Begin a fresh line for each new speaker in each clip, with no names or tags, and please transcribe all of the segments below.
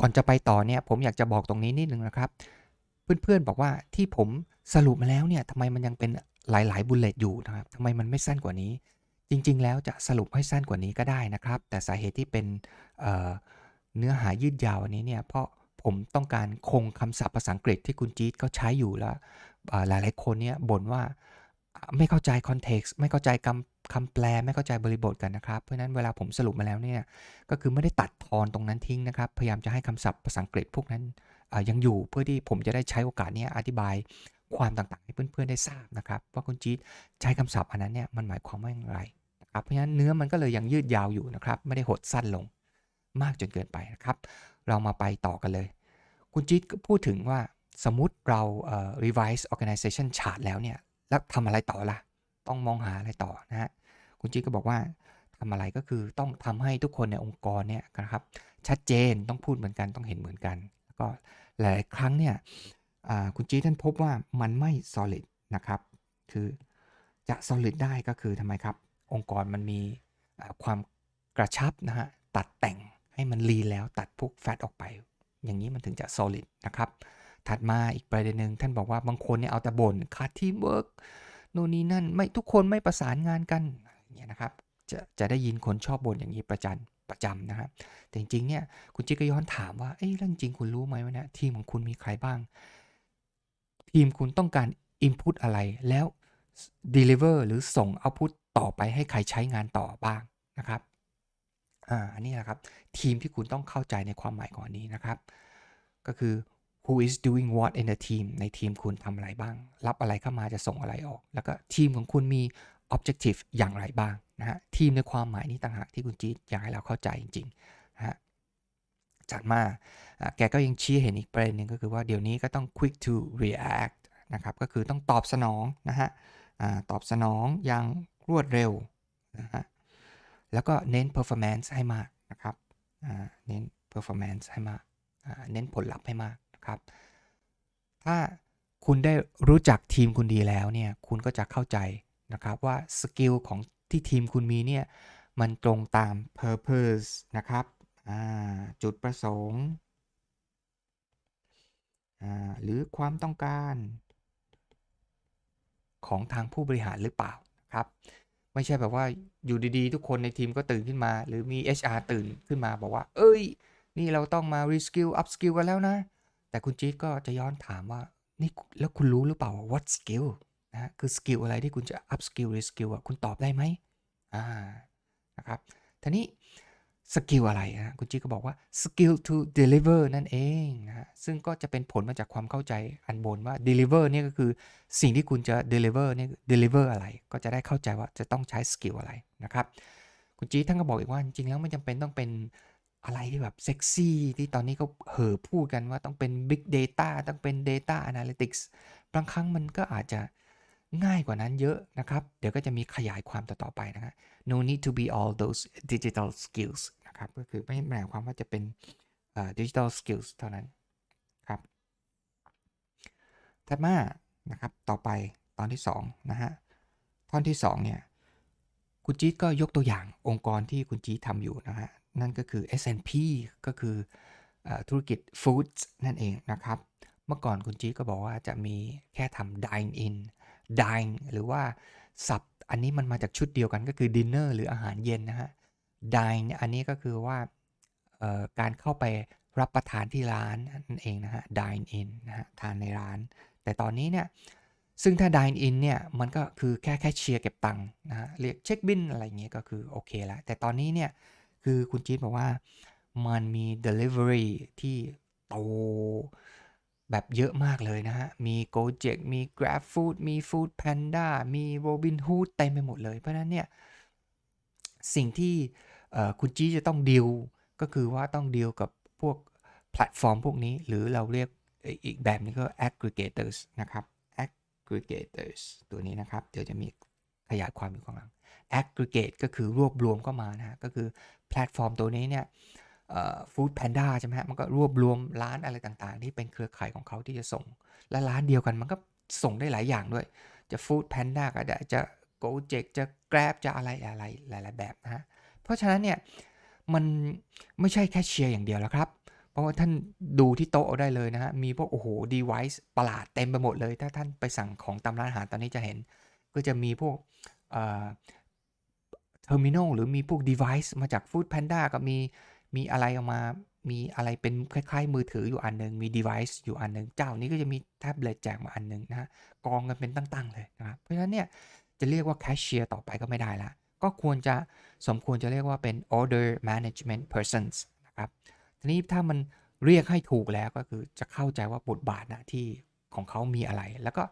ก่อนจะไปต่อเนี่ยผมอยากจะบอกตรงนี้นิดนึงนะครับ เพื่อนๆบอกว่าที่ผมสรุปมาแล้วเนี่ยทำไมมันยังเป็นหลายๆบุลเลตอยู่นะครับทำไมมันไม่สั้นกว่านี้ จริง ๆ แล้วจะสรุปให้สั้นกว่านี้ก็ได้นะครับ แต่สาเหตุที่เป็นเเนื้อหายืดยาวอันนี้เนี่ยเพราะผมต้องการคงคำศัพท์ภาษาอังกฤษที่คุณจี๊ดเขาใช้อยู่แล้วหลายๆคนเนี่ยบ่นว่า ไม่เข้าใจคอนเท็กซ์ไม่เข้าใจคำคำแปลไม่เข้าใจบริบทกันนะครับ เพราะนั้นเวลาผมสรุปมาแล้วเนี่ยก็คือไม่ได้ตัดทอนตรงนั้นทิ้งนะครับ พยายามจะให้คำศัพท์ภาษาอังกฤษพวกนั้นยังอยู่เพื่อที่ผมจะได้ใช้โอกาสนี้อธิบายความต่างๆให้เพื่อนๆได้ทราบนะครับ ว่าคุณจี๊ดใช้คำศัพท์อันนั้นเนี่ยมันหมายความว่าอย่างไรนะครับเพราะฉะนั้นเนื้อมันก็เลยยังยืดยาวอยู่นะครับ ไม่ได้หดสั้นลงมากจนเกินไปนะครับ เรามาไปต่อกันเลย คุณจิ๊ดก็พูดถึงว่าสมมติเรา revise organization chart แล้วเนี่ย แล้วทำอะไรต่อล่ะ ต้องมองหาอะไรต่อนะฮะคุณจิ๊ดก็บอกว่าทำอะไรก็คือต้องทำให้ทุกคนในองค์กรเนี่ยนะครับ ชัดเจนต้องพูดเหมือนกันต้องเห็นเหมือนกัน แล้วก็หลายครั้งเนี่ยคุณจี๊ท่านพบว่ามันไม่ solid นะครับ คือจะ solid ได้ก็คือทำไมครับ องค์กรมันมีความกระชับนะฮะตัดแต่งให้มันลีแล้วตัดพวกแฟตออกไป อย่างนี้มันถึงจะ solid นะครับ ถัดมาอีกประเด็นหนึ่งท่านบอกว่าบางคนเนี่ยเอาแต่บ่นขาดทีมเวิร์กโน่นนี่นั่นไม่ทุกคนไม่ประสานงานกันเงี้ยนะครับจะจะได้ยินคนชอบบ่นอย่างนี้ประจันประจำนะครับแต่จริงๆเนี่ยคุณจิ๊กก็ย้อนถามว่าเอ้ยแล้วจริงคุณรู้ไหมว่าเนี่ยทีมของคุณมีใครบ้าง ทีมคุณต้องการ input อะไรแล้ว deliver หรือส่ง output ต่อไปให้ใครใช้งานต่อบ้างนะครับอ่าอันนี้แหละครับ ทีมที่คุณต้องเข้าใจในความหมายของอันนี้นะครับ ก็คือ who is doing what in the team ในทีมคุณทำอะไรบ้าง รับอะไรเข้ามาจะส่งอะไรออก แล้วก็ทีมของคุณมี objective อย่างไรบ้างนะฮะทีมในความหมายนี้ต่างหากที่คุณจีดอยากให้เราเข้าใจจริงๆนะฮะจัดมาแกก็ยังชี้เห็นอีกประเด็นหนึ่งก็คือว่าเดี๋ยวนี้ก็ต้อง quick to react นะครับก็คือต้องตอบสนองนะฮะตอบสนองอย่างรวดเร็วนะฮะแล้วก็เน้น performance ให้มากนะครับเน้น performance ให้มากเน้นผลลัพธ์ให้มาก ครับ ถ้าคุณได้รู้จักทีมคุณดีแล้วเนี่ยคุณก็จะเข้าใจนะครับว่าสกิลของที่ทีมคุณมีเนี่ยมันตรงตาม purpose นะครับจุดประสงค์หรือความต้องการของทางผู้บริหารหรือเปล่านะครับ ไม่ใช่แบบว่าอยู่ดีๆ ทุกคนในทีมก็ตื่นขึ้นมา หรือมี HR ตื่นขึ้นมาบอกว่า เอ้ย นี่เราต้องมา reskill up skill กันแล้วนะ แต่คุณจี๊ดก็จะย้อนถามว่า นี่แล้วคุณรู้หรือเปล่าว่า what skill นะฮะคือ skill อะไรที่คุณจะ up skill reskill อะคุณตอบได้ไหมอ่านะครับทีนี้สกิลอะไรนะคุณจี๊ดก็บอกว่า skill to deliver นั่นเองนะฮะซึ่งก็จะเป็นผลมาจากความเข้าใจอันบนว่า deliver เนี่ยก็คือสิ่งที่คุณจะ deliver เนี่ย deliver อะไรก็จะได้เข้าใจว่าจะต้องใช้สกิลอะไรนะครับ คุณจีท่านก็บอกอีกว่าจริงๆแล้วไม่จำเป็นต้องเป็น อะไรที่แบบเซ็กซี่ที่ตอนนี้เขาเห่อพูดกันว่าต้องเป็น Big Data ต้องเป็น Data Analytics บางครั้งมันก็อาจจะง่ายกว่านั้นเยอะนะครับ เดี๋ยวก็จะมีขยายความต่อๆไปนะครับ no need to be all those digital skills นะครับ ก็คือไม่หมายความว่าจะเป็นเอ่อ digital skills เท่านั้นครับ ถัดมานะครับ ต่อไปตอนที่2นะฮะ ท่อนที่2เนี่ย คุณจี๊ดก็ยกตัวอย่างองค์กรที่คุณจี๊ดทำอยู่นะฮะ นั่นก็คือ S&P ก็คืออธุรกิจ Food นั่นเองนะครับ เมื่อก่อนคุณจีก็บอกว่าจะมีแค่ทำ dine in dine หรือว่าสับอันนี้มันมาจากชุดเดียวกันก็คือ dinner หรืออาหารเย็นนะฮะ dine เนี่ยอันนี้ก็คือว่าการเข้าไปรับประทานที่ร้านนั่นเองนะฮะ dine in นะฮะทานในร้าน แต่ตอนนี้เนี่ยซึ่งถ้า dine in เนี่ยมันก็คือแค่แค่เชียร์เก็บตังค์นะฮะเรียกเช็คบินอะไรเงี้ยก็คือโอเคแล้วแต่ตอนนี้เนี่ย คือคุณจี๊ดบอกว่ามันมี delivery ที่โตแบบเยอะมากเลยนะฮะ มี Gojek มี Grab Food มี Food Panda มี Robinhood เต็มไปหมดเลย เพราะนั้นเนี่ย สิ่งที่คุณจี้จะต้องดีลก็คือว่าต้องดีลกับพวกแพลตฟอร์มพวกนี้ หรือเราเรียกอีกแบบนึงก็ aggregators นะครับ aggregators ตัวนี้นะครับ เดี๋ยวจะมีขยายความอยู่ข้างหลัง aggregate ก็คือรวบรวมเข้ามานะฮะก็คือแพลตฟอร์มตัวนี้เนี่ยฟู้ดแพนด้าใช่ไหมฮะมันก็รวบรวมร้านอะไรต่างๆ ที่เป็นเครือข่ายของเขาที่จะส่ง และร้านเดียวกันมันก็ส่งได้หลายอย่างด้วย จะฟู้ดแพนด้าก็ได้จะ Gojek จะ Grab จะอะไรอะไรหลายๆแบบนะฮะเพราะฉะนั้นเนี่ยมันไม่ใช่แค่เชียร์อย่างเดียวแล้วครับ เพราะว่าท่านดูที่โต๊ะเอาได้เลยนะฮะ มีพวกโอ้โห device ประหลาดเต็มไปหมดเลย ถ้าท่านไปสั่งของตามร้านอาหารตอนนี้จะเห็น ก็จะมีพวก เอ่อ terminal หรือมีพวก device มาจาก Food Panda ก็มีมีอะไรออกมา มีอะไรเป็นคล้ายๆ มือถืออยู่อันหนึ่งมี device อยู่อันหนึ่งเจ้านี้ก็จะมีแท็บเล็ตแจกมาอันหนึ่งนะฮะกองกันเป็นตั้งๆเลยนะครับ เพราะฉะนั้นเนี่ยจะเรียกว่าแคชเชียร์ต่อไปก็ไม่ได้ล้วก็ควรจะสมควรจะเรียกว่าเป็น order management persons นะครับ ทีนี้ถ้ามันเรียกให้ถูกแล้วก็คือจะเข้าใจว่าบทบาทหน้าที่ของเขามีอะไร แล้วก็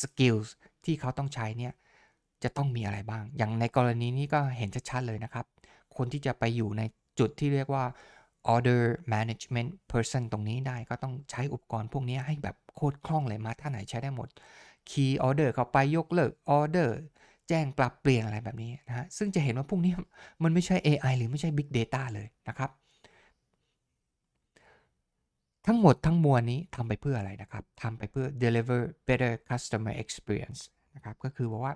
skills ที่เขาต้องใช้เนี่ย จะต้องมีอะไรบ้าง อย่างในกรณีนี้ก็เห็นชัดๆเลยนะครับ คนที่จะไปอยู่ในจุดที่เรียกว่า order management person ตรงนี้ได้ก็ต้องใช้อุปกรณ์พวกนี้ให้แบบโคตรคล่องเลยมาท่าไหนใช้ได้หมด key order เข้าไปยกเลิก order แจ้งปรับเปลี่ยนอะไรแบบนี้นะฮะ ซึ่งจะเห็นว่าพวกนี้มันไม่ใช่ AI หรือไม่ใช่ Big Data เลยนะครับ ทั้งหมดทั้งมวลนี้ทำไปเพื่ออะไรนะครับทำไปเพื่อ deliver better customer experience นะครับ ก็คือบอกว่า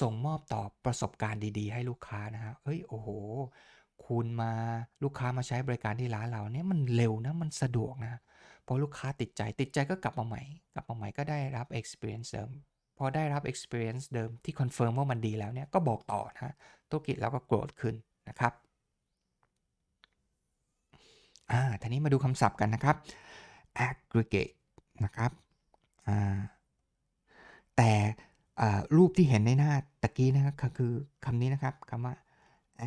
ส่งมอบต่อประสบการณ์ดี ๆ ให้ลูกค้านะฮะเฮ้ยโอ้โห คุณมาลูกค้ามาใช้บริการที่ร้านเราเนี่ยมันเร็วนะมันสะดวกนะพอลูกค้าติดใจติดใจก็กลับมาใหม่ กลับมาใหม่ก็ได้รับ experience เดิมพอได้รับ experience เดิมที่ confirm ว่ามันดีแล้วเนี่ยก็บอกต่อนะฮะธุรกิจเราก็โกรธขึ้นนะครับอ่าทีนี้มาดูคำศัพท์กันนะครับ aggregate นะครับอ่าแต่ รูปที่เห็นในหน้าตะกี้นะครับคือคำนี้นะครับคำว่า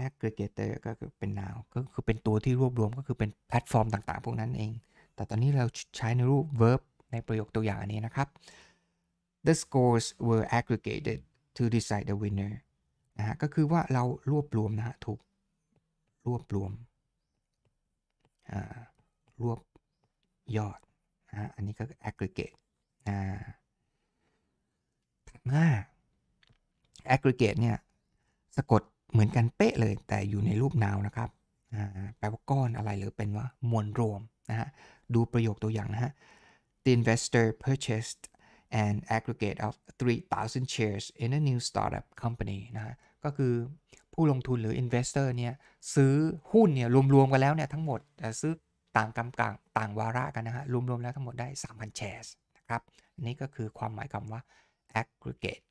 aggregator ก็คือเป็นนาวก็คือเป็นตัวที่รวบรวมก็คือเป็นแพลตฟอร์มต่างๆ พวกนั้นเอง แต่ตอนนี้เราใช้ในรูป verb ในประโยคตัวอย่างอันนี้นะครับ the scores were aggregated to decide the winner นะฮะก็คือว่าเรารวบรวมนะฮะถูกรวบรวมรวบยอดนะอันนี้ก็ aggregate นะ 5 aggregate เนี่ยสะกดเหมือนกันเป๊ะเลยแต่อยู่ในรูปนาวนะครับแปลว่าก้อนอะไรหรือเป็นว่ามวลรวมนะฮะดูประโยคตัวอย่างนะฮะ The investor purchased an aggregate of 3,000 shares in a new startup company นะฮะก็คือผู้ลงทุนหรือ investor เนี่ยซื้อหุ้นเนี่ยรวมๆกันแล้วเนี่ยทั้งหมดซื้อต่างกำกังต่างวาระกันนะฮะรวมๆแล้วทั้งหมดได้ 3,000 shares นะครับนี่ก็คือความหมายคำว่า aggregate